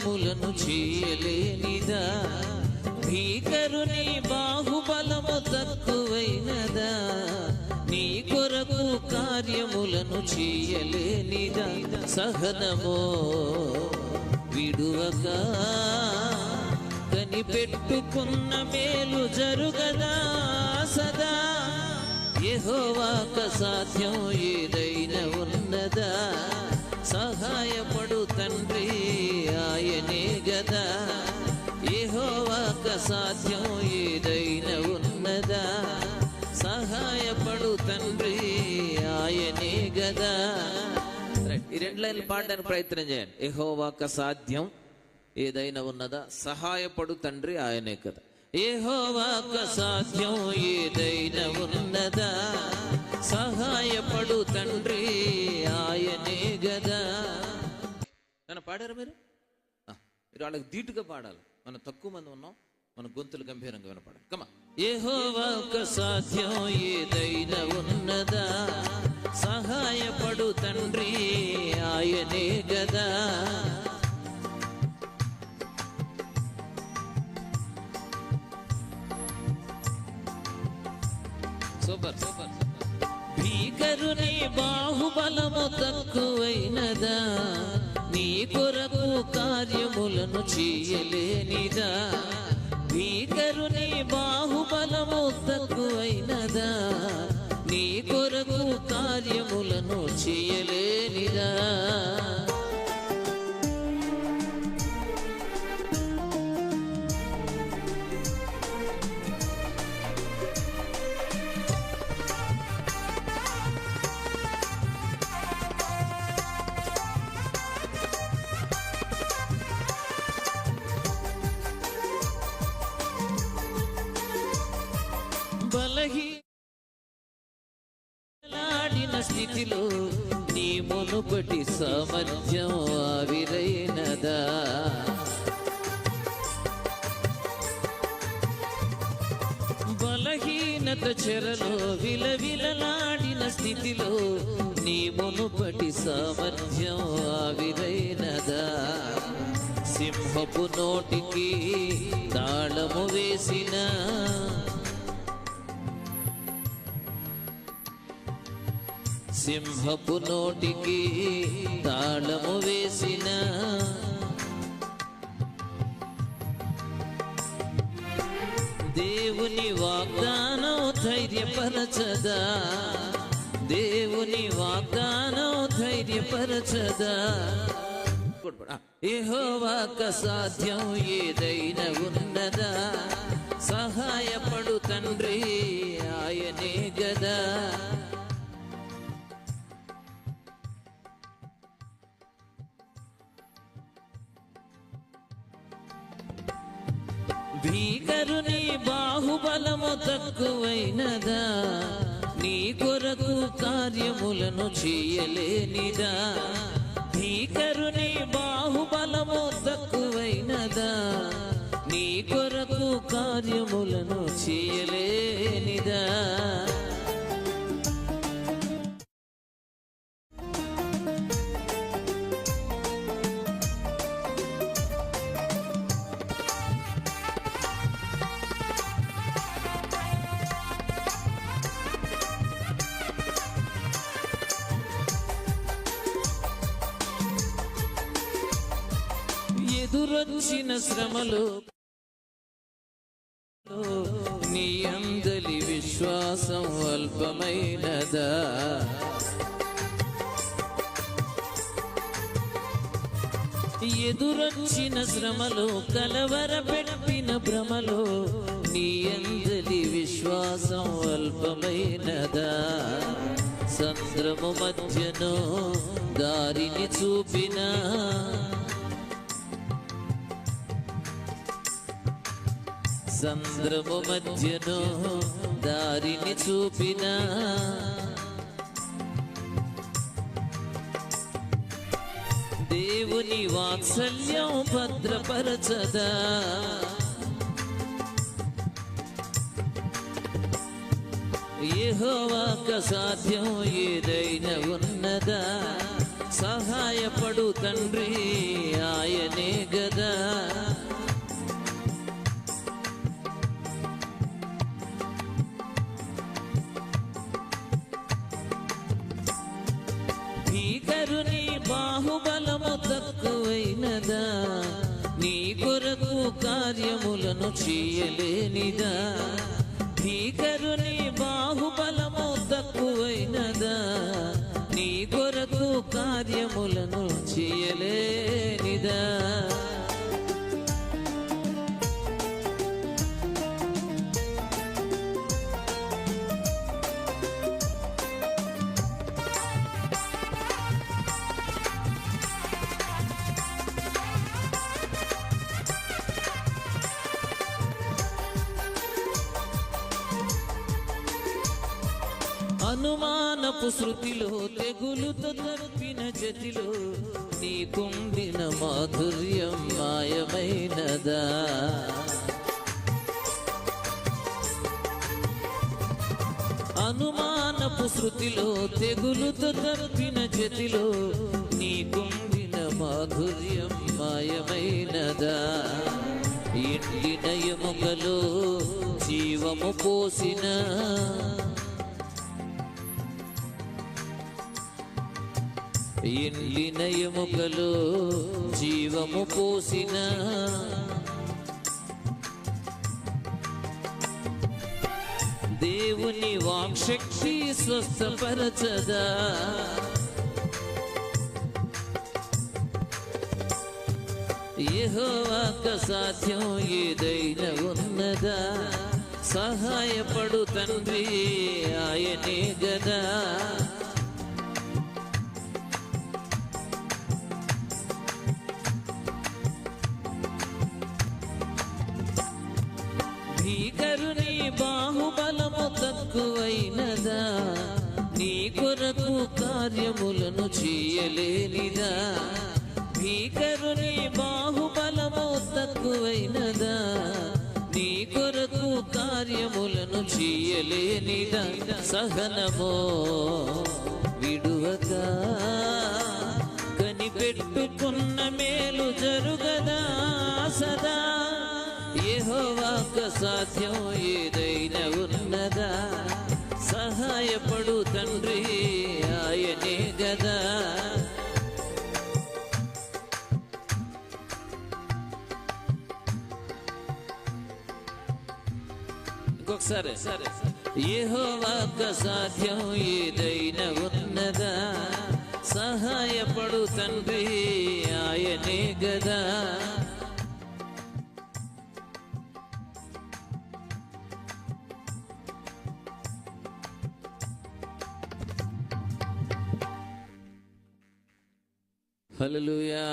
కార్యములను చేయలేనిదా? భీకరుని బాహుబలము తక్కువైనదా? నీ కొరకు కార్యములను చేయలేనిదా? సహనమో విడువక? కనిపెట్టుకున్న మేలు జరుగదా సదా? ఎహోవాక సాధ్యం ఏదైనా ఉన్నదా? సహాయపడు తండ్రి సాధ్యం ఏదైనా ఉన్నదా? సహాయపడు తండ్రి ఆయనే గదా. ఈ రెండు లైన్లు పాడడానికి ప్రయత్నం చేయండి. ఏహోవాక సాధ్యం ఏదైనా ఉన్నదా? సహాయపడు తండ్రి ఆయనే కదా. ఏహోవాక సాధ్యం ఏదైనా ఉన్నదా? సహాయపడు తండ్రి ఆయనే గదా. నన్ను పాడారు మీరు? మీరు వాళ్ళకి ధీటుగా పాడాలి. మనం తక్కువ మంది ఉన్నాం. మన గొంతులు గంభీరంగా వినపడాలి. కమా ఏహోవాక సాధ్యం ఏదైనా ఉన్నదా? సహాయపడు తండ్రి ఆయనే గదా? Super super. భీకరుని బాహుబలము తక్కువైనదా? నీ కొరకు కార్యములను చేయలేనిదా? భీకరుని బాహుబలము తక్కువైనదా నీ కొరకు కార్యములను చేయలే స్థితిలో నీ మునుపటి సామర్థ్యం ఆవిరైనదా. బలహీనత చెరలో విలవిలలాడిన స్థితిలో నీ మునుపటి సామర్థ్యం ఆవిరైనదా. సింహపు నోటికి తాళము వేసిన సింహపు నోటికి తాళము వేసిన. దేవుని వాగ్దానం ధైర్యపరచదా? దేవుని వాగ్దానం ధైర్యపరచదా? ఏహోవాక సాధ్యం ఏదైనా ఉన్నదా? సహాయపడు తండ్రి ఆయనే గదా? భీకరుని బాహుబలము తక్కువైనదా నీ కొరకు కార్యములను చేయలేనిదా. భీకరుని బాహుబలము తక్కువైనదా నీ కొరకు కార్యములను చేయలేనిదా. ఎదురొచ్చిన శ్రమలు నీ అందలి విశ్వాసం అల్పమైనదా? ఎదురొచ్చిన శ్రమలు కలవర పెట్టిన భ్రమలో నీ అందలి విశ్వాసం అల్పమైనదా? సంద్రము మధ్యను దారిని చూపినా సంద్రము మధ్యను దారిని చూపిన. దేవుని వాత్సల్యం భద్రపరచదా. ఏహోవాక సాధ్యం ఏదైనా ఉన్నదా? సహాయపడు తండ్రి. భీకరుని బాహుబలము తక్కువైనదా? నీ కొరకు కార్యములను చేయలేనిదా? భీకరుని బాహుబలము తక్కువైనదా? నీ కొరకు కార్యములను చేయ అనుమానపు శృతిలో తెగులుతో తరిపిన జతిలో నీ నీకుండిన మాధుర్యం మాయమైనదా. అనుమానపు శృతిలో తెగులుతో తరిపిన జతిలో నీ నీకుండిన మాధుర్యం మాయమైనదా. ఎండిన ఎముకలో జీవము పోసిన ఎండిన ఎముకలో జీవము పోసిన. దేవుని వాక్శక్తి స్వస్థపరచదా. యెహోవాక సాధ్యం ఏదైనా ఉన్నదా? సహాయపడు తండ్రి ఆయనే గదా. కార్యములను చేయలేనిదా? భీకరుని బాహుబలము తక్కువైనదా? నీ కొరకు కార్యములను చేయలేనిదా? సహనమో విడువక? కనిపెట్టుకున్న మేలు జరుగదా? సదా? యెహోవాక సాధ్యం ఇంకొకసారి యెహోవాక సాధ్యం ఏదైనా ఉన్నదా? సహాయపడు తండ్రి ఆయనే గదా? హల్లెలూయా.